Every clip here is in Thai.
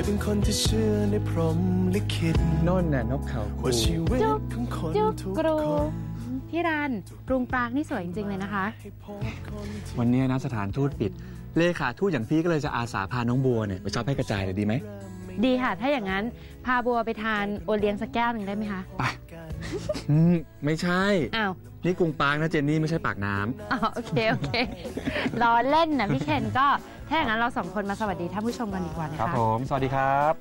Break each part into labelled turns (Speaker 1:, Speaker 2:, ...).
Speaker 1: ยเป็นคนที่เชื่อในพรหมลิขิต
Speaker 2: โน่นน่ะนกเขาคู
Speaker 1: ว่าชีวิต
Speaker 3: จุ๊บ
Speaker 1: ของคน
Speaker 3: จุ๊บ
Speaker 1: ทุก
Speaker 3: กรู
Speaker 1: คน
Speaker 3: พี่รันกรุงปรากนี่สวยจริง ๆ เลยนะคะ
Speaker 1: ให้พบคนที่
Speaker 2: วันนี้นะสถานทูตปิด เลขาทูตอย่างพี่ก็เลยจะอาสาพาน้องบัวเนี่ยไปชอบให้กระจายเลยดีไหม
Speaker 3: ดีค่ะ ถ้าอย่างนั้นพาบัวไปทานโอเลี้ยงสักแก้วหนึ่งได้ไหมคะ
Speaker 2: ไปอืมไม่ใช่
Speaker 3: อ้าว
Speaker 2: นี่กรุงปางนะเจนนี่ไม่ใช่ปากน้ำ
Speaker 3: อ๋อโอเค โอเคล้อเล่นนะพี่เคนก็ ถ้าอย่างนั้นเราสองคนมาสวัสดีท่านผู้ชมกันดีกว่านะ
Speaker 2: ครับ
Speaker 3: คะ
Speaker 2: ผม สวัสดีครับ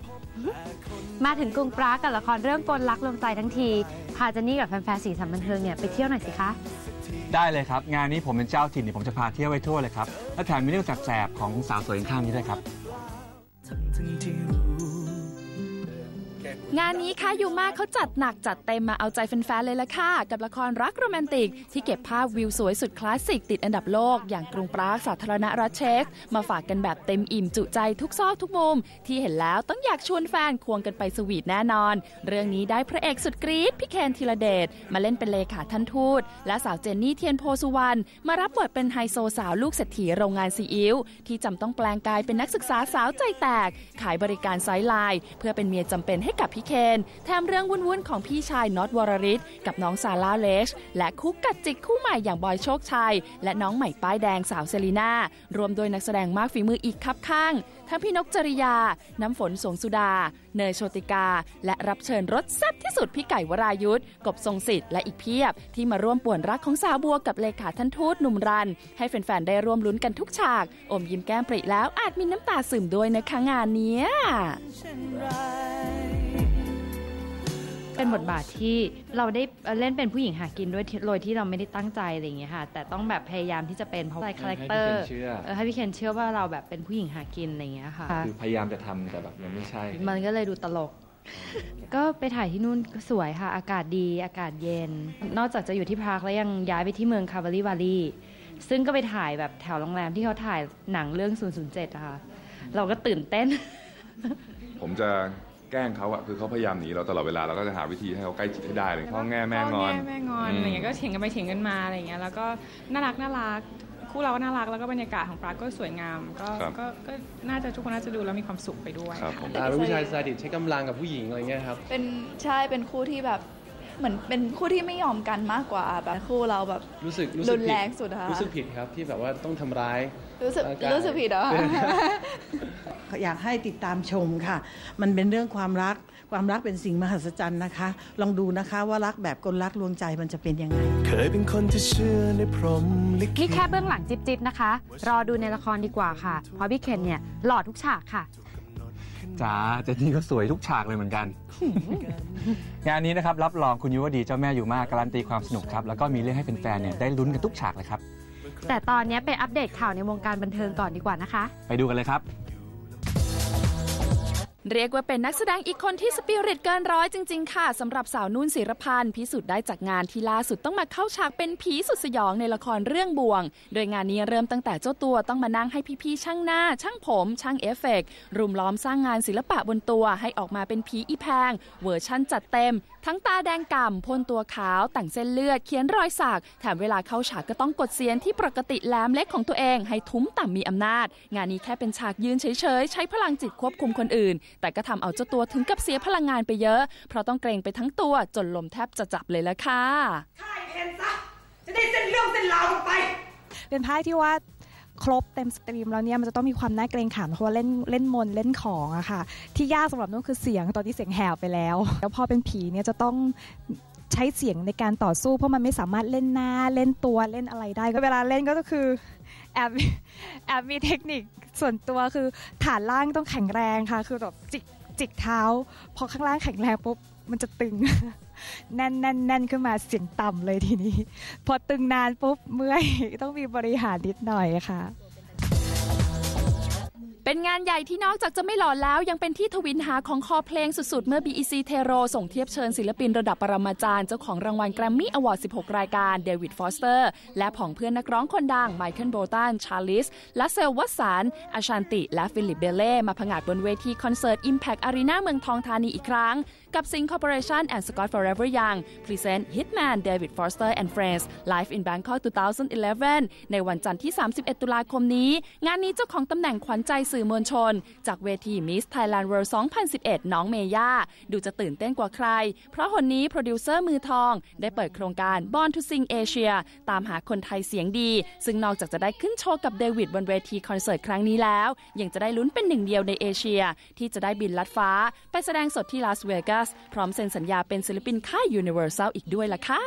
Speaker 3: มาถึงกรุงปรากกับละครเรื่องกลรักลวงใจทั้งที พาเจนนี่กับแฟนๆสีสันบันเทิงเนี่ยไปเที่ยวหน่อยสิคะ
Speaker 2: ได้เลยครับ งานนี้ผมเป็นเจ้าถิ่นเนี่ยผมจะพาเที่ยวไปทั่วเลยครับ และแถมมีเรื่องแสบๆของสาวสวยข้างๆนี้ด้วยครับ
Speaker 1: ทั้ งา
Speaker 4: นนี้ค่ะยูมาเขาจัดหนักจัดเต็มมาเอาใจแฟนๆเลยละค่ะ กับละครรักโรแมนติก ที่เก็บภาพวิวสวยสุดคลาสสิกติดอันดับโลก อย่างกรุงปรากสาธารณรัฐเช็กมาฝากกันแบบเต็มอิ่มจุใจทุกซอกทุกมุม ที่เห็นแล้วต้องอยากชวนแฟนควงกันไปสวีทแน่นอน เรื่องนี้ได้พระเอกสุดกรี๊ดพี่เคนธีรเดชมาเล่นเป็นเลขาท่านทูตและสาวเจนนี่เทียนโพสุวรรณมารับบทเป็นไฮโซสาวลูกเศรษฐีโรงงานซีอิ๊วที่จำต้องแปลงกายเป็นนักศึกษาสาวใจแตก ขายบริการไซด์ไลน์เพื่อเป็นเมียจำเป็นให้กับพี่เคน แถมเรื่องวุ่นๆของพี่ชายน็อตวรริศกับน้องซาร่าเลช และคุกกัดจิกคู่ใหม่อย่างบอยโชคชัย และน้องใหม่ป้ายแดงสาวเซรีนารวมโดยนักแสดงมากฝีมืออีกครับข้าง ทั้งพี่นกจริยา น้ำฝนสงสุดา เนยโชติกา และรับเชิญรสแซ่บที่สุดพี่ไก่วรายุทธกบทรงสิทธิ์และอีกเพียบ ที่มาร่วมป่วนรักของสาวบัวกับเลขาท่านทูตหนุ่มรัน ให้แฟนๆได้ร่วมลุ้นกันทุกฉาก อมยิ้มแก้มปริแล้วอาจมีน้ำตาซึมด้วยนะคะงานเนี้ย
Speaker 3: เป็นบทบาทที่เราได้เล่นเป็นผู้หญิงหากินด้วยที่โดยที่เราไม่ได้ตั้งใจอะไรอย่างเงี้ยค่ะ แต่ต้องแบบพยายามที่จะเป็นเพราะคาแรคเตอร์
Speaker 2: ให้พี่เคนเชื่อ
Speaker 3: เออให้พี่เคนเชื่อว่าเราแบบเป็นผู้หญิงหากินอะไรอย่างเงี้ยค่ะ
Speaker 2: คือพยายามจะทำแต่แบบยังไม่ใช่
Speaker 3: มันก็เลยดูตลกก็ไปถ่ายที่นู่นก็สวยค่ะ อากาศดีอากาศเย็น นอกจากจะอยู่ที่พรากแล้วยังย้ายไปที่เมืองคา v า l ี y วา l ีซึ่งก็ไปถ่ายแบบแถวโรงแรมที่เขาถ่ายหนังเรื่อง 007อะค่ะ เราก็ตื่นเต้น
Speaker 5: ผมจะ แกล้งเขาอะคือเขาพยายามหนีเราตลอดเวลาเราก็จะหาวิธีให้เขาใกล้ชิดให้ได้เลยพ่อแง่แม่งอน
Speaker 6: พ่แม่งอนอะไรเงี้ยก็เถียงกันไปเถียงกันมาอะไรเงี้ยแล้วก็น่ารักน่ารักคู่เราก็น่ารักแล้วก็บรรยากาศของปรากก็สวยงาม ก็
Speaker 5: ครับ
Speaker 6: ก็ก็น่าจะทุกคนน่าจะดูแล้วมีความสุขไปด้วย
Speaker 5: ครับ
Speaker 6: ค่ะ
Speaker 5: ผม
Speaker 7: อ่าเป็นผู้ชายซาดิสใช้กำลังกับผู้หญิงอะไรเงี้ยครับ
Speaker 8: เป็นใช่เป็นคู่ที่แบบเหมือนเป็นคู่ที่ไม่ยอมกันมากกว่าแบบคู่เราแบบ
Speaker 7: รู้สึกรู้สึก
Speaker 8: รุน
Speaker 7: ผิ
Speaker 8: แรงสุดอะค่ะ
Speaker 7: รู้สึกผิดครับที่แบบว่าต้องทำร้าย
Speaker 8: รู้สึก
Speaker 7: ร่างกาย
Speaker 8: รู้สึกผิดเหรอ
Speaker 9: อยากให้ติดตามชมค่ะ มันเป็นเรื่องความรัก ความรักเป็นสิ่งมหัศจรรย์นะคะ ลองดูนะคะว่ารักแบบกลรักลวงใจมันจะเป็นยังไง
Speaker 1: เคยเป็นคนที่เชื่อในพรหมลิขิ
Speaker 3: นี่
Speaker 1: ต
Speaker 3: แค่เบื้องหลังจิบๆนะคะ รอดูในละครดีกว่าค่ะ เพราะพี่เคนเนี่ยหล่อทุกฉากค่ะ
Speaker 2: จ้าเจนนี่ก็สวยทุกฉากเลยเหมือนกัน งานนี้นะครับรับรองคุณยุวดีเจ้าแม่อยู่มากการันตีความสนุกครับ แล้วก็มีเรื่องให้แฟนๆเนี่ยได้ลุ้นกันทุกฉากเลยครับ
Speaker 3: แต่ตอนนี้ไปอัปเดตข่าวในวงการบันเทิงก่อนดีกว่านะคะ
Speaker 2: ไปดูกันเลยครับ
Speaker 4: เรียกว่าเป็นนักแสดงอีกคนที่สปิริตเกินร้อยจริง ๆ ค่ะสำหรับสาวนุ่นศิรพันธ์พิสูจน์ได้จากงานที่ล่าสุดต้องมาเข้าฉากเป็นผีสุดสยองในละครเรื่องบ่วง โดยงานนี้เริ่มตั้งแต่เจ้าตัวต้องมานั่งให้พี่ๆช่างหน้า ช่างผม ช่างเอฟเฟกต์รุมล้อมสร้างงานศิลปะบนตัวให้ออกมาเป็นผีอีแพง เวอร์ชั่นจัดเต็ม ทั้งตาแดงก่ำพ่นตัวขาวแต่งเส้นเลือดเขียนรอยสักแถมเวลาเข้าฉากก็ต้องกดเสียนที่ปกติแหลมเล็กของตัวเอง ให้ทุ้มต่ำมีอำนาจ งานนี้แค่เป็นฉากยืนเฉยๆใช้พลังจิตควบคุมคนอื่นแต่ก็ทำเอาเจ้าตัวถึงกับเสียพลังงานไปเยอะ เพราะต้องเกรงไปทั้งตัวจนลมแทบจะจับเลยละค่ะ
Speaker 10: เป็นไพ่ที่ว่า ครบเต็มสตรีมแล้วเนี่ยมันจะต้องมีความน่าเกรงขามเพราะว่าเล่นเล่นมนเล่นของอะค่ะ ที่ยากสำหรับนุ่นคือเสียงตอนที่เสียงแหบไปแล้ว แล้วพอเป็นผีเนี่ยจะต้องใช้เสียงในการต่อสู้ เพราะมันไม่สามารถเล่นหน้าเล่นตัวเล่นอะไรได้ก็เวลาเล่นก็คือแอบแอบมีเทคนิคส่วนตัวคือฐานล่างต้องแข็งแรงค่ะ คือแบบจิกจิกเท้า พอข้างล่างแข็งแรงปุ๊บ มันจะตึง แน่นแน่นแน่นขึ้นมาเสียงต่ำเลยทีนี้ พอตึงนานปุ๊บเมื่อยต้องมีบริหารนิดหน่อยค่ะ
Speaker 4: เป็นงานใหญ่ที่นอกจากจะไม่หล่อแล้วยังเป็นที่ทวินหาของคอเพลงสุดๆ เมื่อ BEC t e r o ส่งเทียบเชิญศิลปินระดับปรมาจารย์ เจ้าของรางวัลแกรมมี่อวอร์ด 16 รายการเดวิดฟอสเตอร์ และผองเพื่อนนักร้องคนดังไมเคิลโบตัน ชาลิส และเซลวัสานอาชันติ และฟิลิปเบเล่มาผงาดบนเวทีคอนเสิร์ต Impact Arena เมืองทองธานีอีกครั้ง กับ Sing Corporation and Scott Forever Young Present Hitman David Foster and Friends Live in Bangkok 2011 ในวันจันทร์ที่ 31 ตุลาคมนี้ งานนี้เจ้าของตำแหน่งขวัญใจสื่อสื่อมวลชน จากเวที Miss Thailand World 2011 น้องเมย่า ดูจะตื่นเต้นกว่าใคร เพราะคนนี้โปรดิวเซอร์มือทอง ได้เปิดโครงการ Born to Sing Asia ตามหาคนไทยเสียงดี ซึ่งนอกจากจะได้ขึ้นโชว์กับเดวิดบนเวทีคอนเสิร์ตครั้งนี้แล้ว ยังจะได้ลุ้นเป็นหนึ่งเดียวในเอเชีย ที่จะได้บินลัดฟ้า ไปแสดงสดที่ลาสเวกัสพร้อมเซ็นสัญญาเป็นศิลปินค่าย Universal อีกด้วยล่ะค่ะ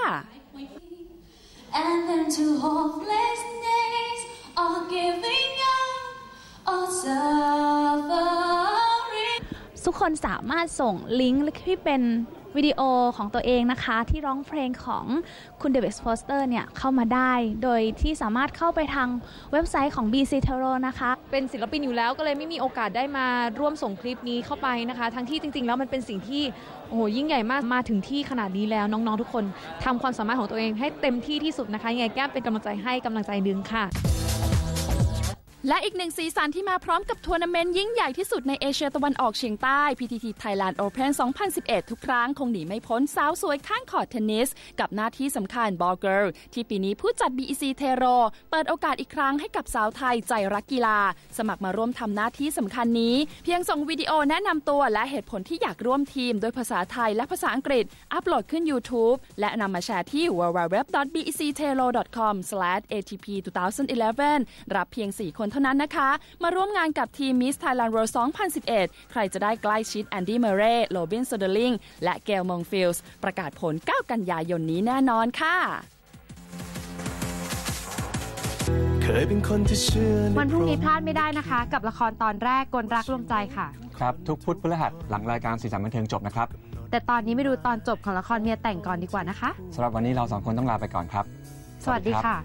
Speaker 11: And then to hopeless
Speaker 12: ทุกคนสามารถส่งลิงก์ที่เป็นวิดีโอของตัวเองนะคะ ที่ร้องเพลงของคุณเดวิดฟอสเตอร์เนี่ยเข้ามาได้ โดยที่สามารถเข้าไปทางเว็บไซต์ของ BC t e r o นะคะ
Speaker 13: เป็นศิลปินอยู่แล้วก็เลยไม่มีโอกาสได้มาร่วมส่งคลิปนี้เข้าไปนะคะ ทั้งที่จริง ๆ แล้วมันเป็นสิ่งที่โอ้โหยิ่งใหญ่มากมาถึงที่ขนาดนี้แล้วน้องๆทุกคนทำความสามารถของตัวเองให้เต็มที่ที่สุดนะคะยังไงแก้มเป็นกำลังใจให้กำลังใจดึงค่ะ
Speaker 4: และอีกหนึ่งสีสันที่มาพร้อมกับทัวร์นาเมนต์ยิ่งใหญ่ที่สุดในเอเชียตะวันออกเฉียงใต้ PTT Thailand Open 2011 ทุกครั้งคงหนีไม่พ้นสาวสวยข้างคอร์ตเทนนิส กับหน้าที่สำคัญบอลเกิร์ลที่ปีนี้ผู้จัด BEC t e r o เปิดโอกาสอีกครั้งให้กับสาวไทยใจรักกีฬา สมัครมาร่วมทำหน้าที่สำคัญนี้ เพียงส่งวิดีโอแนะนำตัวและเหตุผลที่อยากร่วมทีม โดยภาษาไทยและภาษาอังกฤษ อัปโหลดขึ้น YouTube และนำมาแชร์ที่ www.bectero.com/atp2011 รับเพียง 4 คนเท่านั้นนะคะ มาร่วมงานกับทีม Miss Thailand World 2011 ใครจะได้ใกล้ชิดแอนดี้เมเร่โรบินโซเดลิงและเกลมงฟิลส์ประกาศผล 9 กันยายนนี้แน่นอนค่ะ
Speaker 1: เคยเป็นคนที่เชื่อใน
Speaker 14: วันพรุ่งนี้
Speaker 1: พ
Speaker 14: พ
Speaker 1: รหม
Speaker 14: ลาดไม่ได้นะคะ กับละครตอนแรกกลรักลวงใจค่ะ
Speaker 2: ครับ ทุกพุธพฤหัสหลังรายการสีสันบันเทิงจบนะครับ
Speaker 14: แต่ตอนนี้ไปดูตอนจบของละครเมียแต่งก่อนดีกว่านะคะ
Speaker 2: สำหรับวันนี้เราสองคนต้องลาไปก่อนครับ
Speaker 14: สวัสดีค่ะ